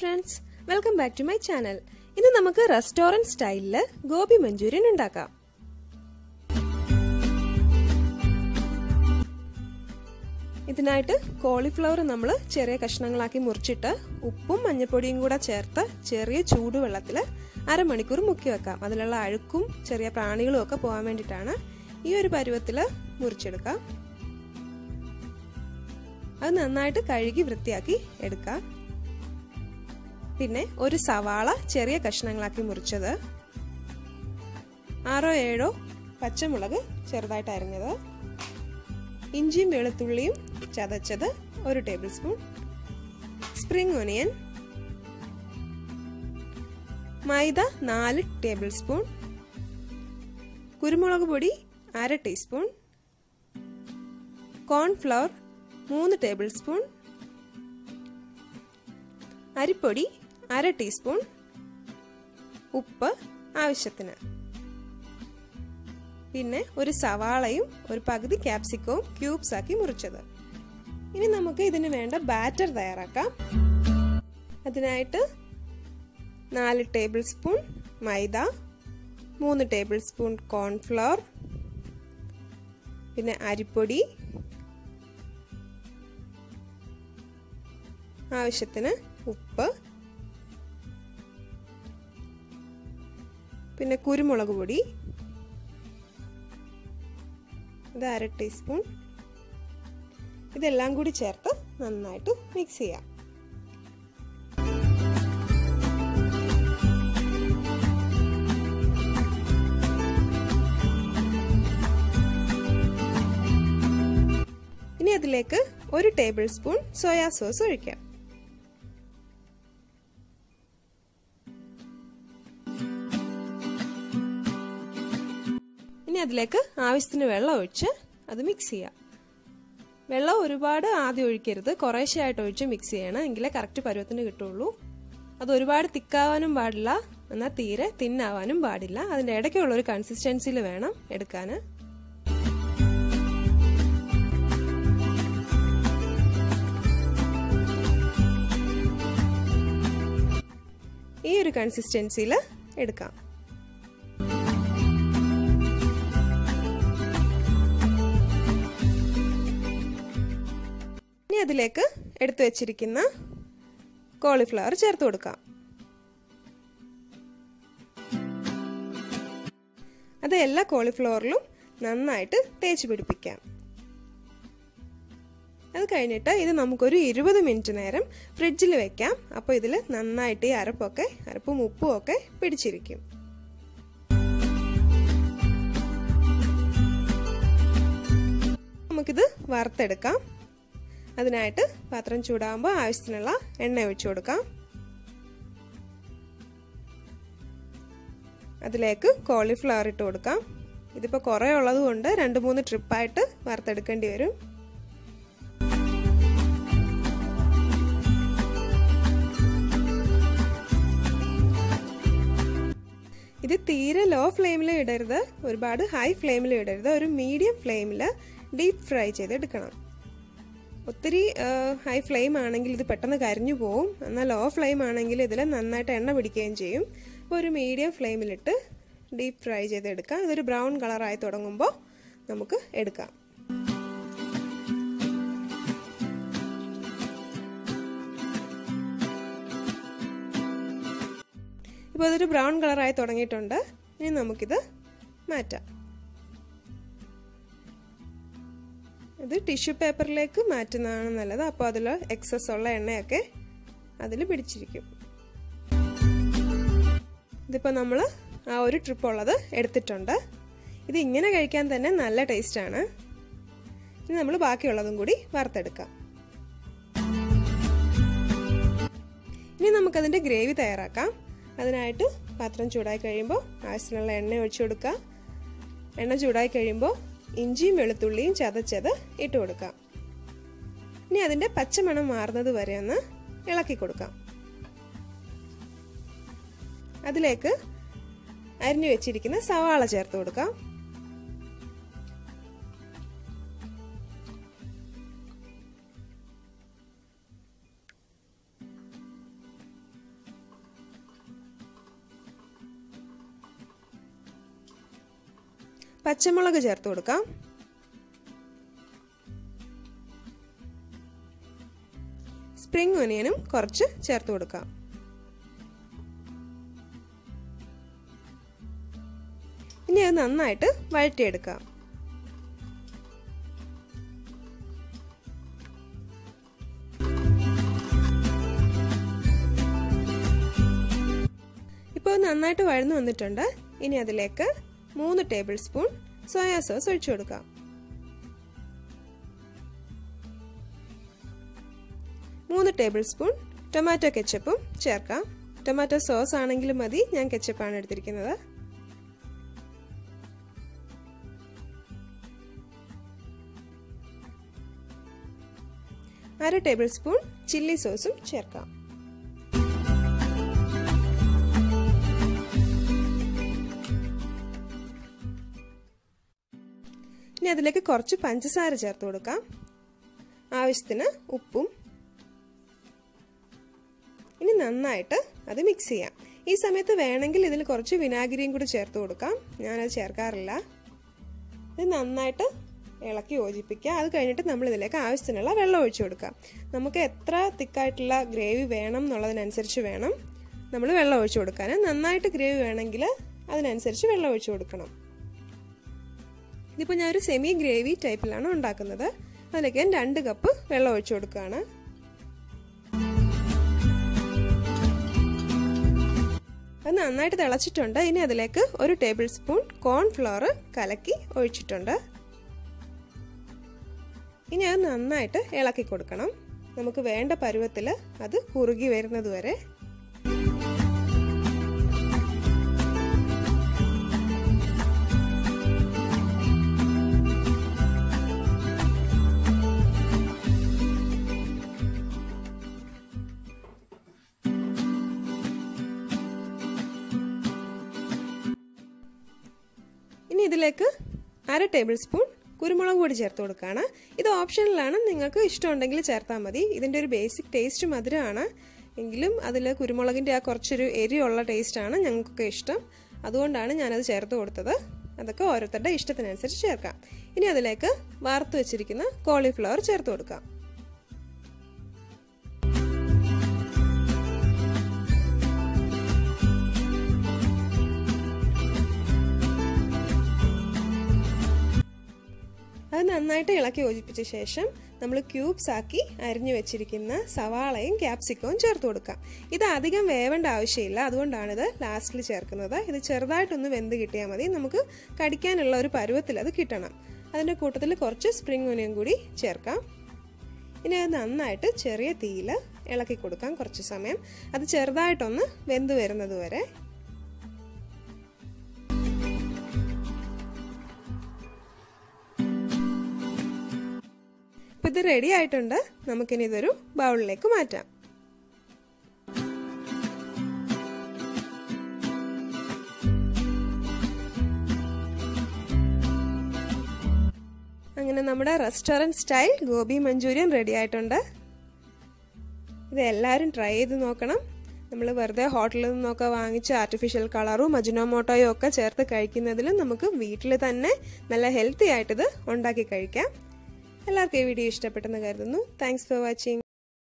Friends welcome back to my channel ഇന്ന് നമുക്ക് restaurant സ്റ്റൈലിൽ ഗോപി മഞ്ചൂരിയൻ ഉണ്ടാക്കാം. ഇതിനായിട്ട് കോളിഫ്ലവർ നമ്മൾ ചെറിയ കഷ്ണങ്ങളാക്കി മുറിച്ചിട്ട് ഉപ്പും മഞ്ഞൾപ്പൊടിയും കൂടെ ചേർത്ത് ചെറിയ ചൂടുവെള്ളത്തിൽ അരമണിക്കൂർ മുക്കി വെക്കാം. അതിലുള്ള അഴുക്കും ചെറിയ പ്രാണികളും ഒക്കെ പോകാൻ വേണ്ടിയിട്ടാണ് ഈ ഒരു പരുവത്തിൽ മുറിച്ചെടുക്കാം. അത് നന്നായിട്ട് കഴുകി വൃത്തിയാക്കി എടുക്കാം. പിന്നെ ഒരു സവാള ചെറിയ കഷ്ണങ്ങളാക്കി മുറിച്ചത്. ആറോ ഏഴോ പച്ചമുളക് ചെറുതായിട്ട് അരിഞ്ഞത്. ഇഞ്ചിയും വെളുത്തുള്ളിയും ചതച്ചത് ഒരു ടേബിൾ സ്പൂൺ. Spring onion. മൈദ നാല് ടേബിൾ സ്പൂൺ. കുരുമുളക് പൊടി അര ടീസ്പൂൺ. കോൺഫ്ലവർ മൂന്ന് ടേബിൾ സ്പൂൺ. അരിപ്പൊടി അര ടീസ്പൂൺ ഉപ്പ് ആവശ്യത്തിന്. പിന്നെ ഒരു സവാളയും ഒരു പകുതി ക്യാപ്സിക്കവും ക്യൂബ്സ് ആക്കി മുറിച്ചത്. ഇനി നമുക്ക് ഇതിന് വേണ്ട ബാറ്റർ തയ്യാറാക്കാം. അതിനായിട്ട് നാല് ടേബിൾ സ്പൂൺ മൈദ മൂന്ന് ടേബിൾ സ്പൂൺ കോൺഫ്ലവർ പിന്നെ അരിപ്പൊടി ആവശ്യത്തിന് ഉപ്പ് പിന്നെ കുരുമുളക് പൊടി. ഇത് അര ടീസ്പൂൺ. ഇതെല്ലാം കൂടി ചേർത്ത് നന്നായിട്ട് മിക്സ് ചെയ്യാം. ഇനി അതിലേക്ക് ഒരു ടേബിൾ സ്പൂൺ സോയാ സോസ് ഒഴിക്കാം. ഇനി അതിലേക്ക് ആവശ്യത്തിന് വെള്ളം ഒഴിച്ച് അത് മിക്സ് ചെയ്യാം. വെള്ളം ഒരുപാട് ആദ്യം ഒഴിക്കരുത്. കുറേശ്ശെയായിട്ട് ഒഴിച്ച് മിക്സ് ചെയ്യണം. എങ്കിലേ കറക്റ്റ് പരുവത്തിന് കിട്ടുള്ളൂ. അത് ഒരുപാട് തിക്കാവാനും പാടില്ല. എന്നാൽ തീരെ തിന്നാവാനും പാടില്ല. അതിന്റെ ഇടയ്ക്കുള്ള ഒരു കൺസിസ്റ്റൻസിയിൽ വേണം എടുക്കാൻ ഈ ഒരു കൺസിസ്റ്റൻസിയിൽ എടുക്കാം. അതിലേക്ക് എടുത്തു വെച്ചിരിക്കുന്ന കോളിഫ്ലവർ ചേർത്ത് കൊടുക്കാം. അത് എല്ലാ കോളിഫ്ലവറിലും നന്നായിട്ട് തേച്ച് പിടിപ്പിക്കാം. അത് കഴിഞ്ഞിട്ട് ഇത് നമുക്കൊരു ഇരുപത് മിനിറ്റ് നേരം ഫ്രിഡ്ജിൽ വെക്കാം. അപ്പോൾ ഇതിൽ നന്നായിട്ട് ഈ അരപ്പൊക്കെ അരപ്പും ഉപ്പും ഒക്കെ പിടിച്ചിരിക്കും. നമുക്കിത് വറുത്തെടുക്കാം. അതിനായിട്ട് പാത്രം ചൂടാകുമ്പോൾ ആവശ്യത്തിനുള്ള എണ്ണ ഒഴിച്ചു കൊടുക്കാം. അതിലേക്ക് കോളിഫ്ലവർ ഇട്ട് കൊടുക്കാം. ഇതിപ്പോൾ കുറേ ഉള്ളത് കൊണ്ട് രണ്ട് മൂന്ന് ട്രിപ്പായിട്ട് വറുത്തെടുക്കേണ്ടി വരും. ഇത് തീരെ ലോ ഫ്ലെയിമിൽ ഇടരുത്. ഒരുപാട് ഹൈ ഫ്ലെയിമിൽ ഇടരുത്. ഒരു മീഡിയം ഫ്ലെയിമിൽ ഡീപ് ഫ്രൈ ചെയ്തെടുക്കണം. ഒത്തിരി ഹൈ ഫ്ലെയിം ആണെങ്കിൽ ഇത് പെട്ടെന്ന് കരിഞ്ഞു പോവും. എന്നാൽ ലോ ഫ്ലെയിം ആണെങ്കിൽ ഇതിൽ നന്നായിട്ട് എണ്ണ പിടിക്കുകയും ചെയ്യും. അപ്പോൾ ഒരു മീഡിയം ഫ്ലെയിമിലിട്ട് ഡീപ്പ് ഫ്രൈ ചെയ്തെടുക്കാം. ഇതൊരു ബ്രൗൺ കളറായി തുടങ്ങുമ്പോൾ നമുക്ക് എടുക്കാം. ഇപ്പോൾ ഇതൊരു ബ്രൗൺ കളറായി തുടങ്ങിയിട്ടുണ്ട്. ഇനി നമുക്കിത് മാറ്റാം. ഇത് ടിഷ്യൂ പേപ്പറിലേക്ക് മാറ്റുന്നതാണ് നല്ലത്. അപ്പോൾ അതിൽ എക്സസ് ഉള്ള എണ്ണയൊക്കെ അതിൽ പിടിച്ചിരിക്കും. ഇതിപ്പോൾ നമ്മൾ ആ ഒരു ട്രിപ്പ് ഉള്ളത് എടുത്തിട്ടുണ്ട്. ഇത് ഇങ്ങനെ കഴിക്കാൻ തന്നെ നല്ല ടേസ്റ്റാണ് ഇനി നമ്മൾ ബാക്കിയുള്ളതും കൂടി വറുത്തെടുക്കാം. ഇനി നമുക്കതിന്റെ ഗ്രേവി തയ്യാറാക്കാം. അതിനായിട്ട് പാത്രം ചൂടായി കഴിയുമ്പോൾ ആവശ്യത്തിനുള്ള എണ്ണ ഒഴിച്ചു കൊടുക്കുക. എണ്ണ ചൂടായി കഴിയുമ്പോൾ ഇഞ്ചിയും വെളുത്തുള്ളിയും ചതച്ചത് ഇട്ട് കൊടുക്കാം. ഇനി അതിന്റെ പച്ചമണം മാറുന്നത് വരെ ഒന്ന് ഇളക്കി കൊടുക്കാം. അതിലേക്ക് അരിഞ്ഞു വെച്ചിരിക്കുന്ന സവാള ചേർത്ത് കൊടുക്കാം. പച്ചമുളക് ചേർത്ത് കൊടുക്കാം. സ്പ്രിംഗ് ഒനിയനും കുറച്ച് ചേർത്ത് കൊടുക്കാം. ഇനി അത് നന്നായിട്ട് വഴറ്റിയെടുക്കാം. ഇപ്പോൾ നന്നായിട്ട് വഴന്നു വന്നിട്ടുണ്ട്. ഇനി അതിലേക്ക് മൂന്ന് ടേബിൾ സ്പൂൺ സോയാ സോസ് ഒഴിച്ചു കൊടുക്കാം മൂന്ന് ടേബിൾ സ്പൂൺ ടൊമാറ്റോ കെച്ചപ്പും ചേർക്കാം ടൊമാറ്റോ സോസ് ആണെങ്കിലും മതി ഞാൻ കെച്ചപ്പാണ് എടുത്തിരിക്കുന്നത്. അര ടേബിൾ സ്പൂൺ ചില്ലി സോസും ചേർക്കാം. ഇനി അതിലേക്ക് കുറച്ച് പഞ്ചസാര ചേർത്ത് കൊടുക്കാം. ആവശ്യത്തിന് ഉപ്പും. ഇനി നന്നായിട്ട് അത് മിക്സ് ചെയ്യാം. ഈ സമയത്ത് വേണമെങ്കിൽ ഇതിൽ കുറച്ച് വിനാഗിരിയും കൂടി ചേർത്ത് കൊടുക്കാം. ഞാനത് ചേർക്കാറില്ല. ഇത് നന്നായിട്ട് ഇളക്കി യോജിപ്പിക്കുക. അത് കഴിഞ്ഞിട്ട് നമ്മൾ ഇതിലേക്ക് ആവശ്യത്തിനുള്ള വെള്ളം ഒഴിച്ചു കൊടുക്കാം. നമുക്ക് എത്ര തിക്കായിട്ടുള്ള ഗ്രേവി വേണം എന്നുള്ളതിനനുസരിച്ച് വേണം നമ്മൾ വെള്ളം ഒഴിച്ചു കൊടുക്കാൻ. നന്നായിട്ട് ഗ്രേവി വേണമെങ്കിൽ അതിനനുസരിച്ച് വെള്ളം ഒഴിച്ചു കൊടുക്കണം. ഇതിപ്പോൾ ഞാനൊരു സെമി ഗ്രേവി ടൈപ്പിലാണ് ഉണ്ടാക്കുന്നത്. അതിലേക്ക് ഞാൻ രണ്ട് കപ്പ് വെള്ളം ഒഴിച്ചു കൊടുക്കുകയാണ്. അത് നന്നായിട്ട് തിളച്ചിട്ടുണ്ട്. ഇനി അതിലേക്ക് ഒരു ടേബിൾ സ്പൂൺ കോൺഫ്ലവർ കലക്കി ഒഴിച്ചിട്ടുണ്ട്. ഇനി അത് നന്നായിട്ട് ഇളക്കി കൊടുക്കണം. നമുക്ക് വേണ്ട പരുവത്തിൽ അത് കുറുകി വരുന്നത് വരെ ഇതിലേക്ക് അര ടേബിൾ സ്പൂൺ കുരുമുളക് പൊടി ചേർത്ത് കൊടുക്കുകയാണ്. ഇത് ഓപ്ഷനിലാണ്. നിങ്ങൾക്ക് ഇഷ്ടമുണ്ടെങ്കിൽ ചേർത്താൽ മതി. ഇതിന്റെ ഒരു ബേസിക് ടേസ്റ്റ് മധുരമാണ് എങ്കിലും അതിൽ കുരുമുളകിന്റെ ആ കുറച്ചൊരു എരിയുള്ള ടേസ്റ്റാണ് ഞങ്ങൾക്കൊക്കെ ഇഷ്ടം. അതുകൊണ്ടാണ് ഞാനത് ചേർത്ത് കൊടുത്തത്. അതൊക്കെ ഓരോരുത്തരുടെ ഇഷ്ടത്തിനനുസരിച്ച് ചേർക്കാം. ഇനി അതിലേക്ക് വാർത്ത് വെച്ചിരിക്കുന്ന കോളിഫ്ലവർ ചേർത്ത് കൊടുക്കാം. അത് നന്നായിട്ട് ഇളക്കി യോജിപ്പിച്ച ശേഷം നമ്മൾ ക്യൂബ്സ് ആക്കി അരിഞ്ഞു വെച്ചിരിക്കുന്ന സവാളയും ക്യാപ്സിക്കവും ചേർത്ത് കൊടുക്കാം. ഇത് അധികം വേവേണ്ട ആവശ്യമില്ല. അതുകൊണ്ടാണ് ഇത് ലാസ്റ്റിൽ ചേർക്കുന്നത്. ഇത് ചെറുതായിട്ടൊന്ന് വെന്ത് കിട്ടിയാൽ മതി. നമുക്ക് കടിക്കാനുള്ള ഒരു പരുവത്തിൽ അത് കിട്ടണം. അതിന്റെ കൂട്ടത്തിൽ കുറച്ച് സ്പ്രിംഗ് ഒനിയൻ കൂടി ചേർക്കാം. ഇനി അത് നന്നായിട്ട് ചെറിയ തീയിൽ ഇളക്കി കൊടുക്കാം കുറച്ച് സമയം. അത് ചെറുതായിട്ടൊന്ന് വെന്ത് വരുന്നത് വരെ ഇപ്പം ഇത് റെഡി ആയിട്ടുണ്ട്. നമുക്കിനി ഇതൊരു ബൗളിലേക്ക് മാറ്റാം. അങ്ങനെ നമ്മുടെ restaurant style gobi manchurian ready ആയിട്ടുണ്ട്. ഇത് എല്ലാവരും ട്രൈ ചെയ്ത് നോക്കണം. നമ്മൾ വെറുതെ ഹോട്ടലിൽ നിന്നൊക്കെ വാങ്ങിച്ച് ആർട്ടിഫിഷ്യൽ കളറും അജിനോമോട്ടോയും ഒക്കെ ചേർത്ത് കഴിക്കുന്നതിലും നമുക്ക് വീട്ടിൽ തന്നെ നല്ല ഹെൽത്തി ആയിട്ടിത് ഉണ്ടാക്കി കഴിക്കാം. എല്ലാവർക്കും ഈ വീഡിയോ ഇഷ്ടപ്പെട്ടെന്ന് കരുതുന്നു. Thanks for watching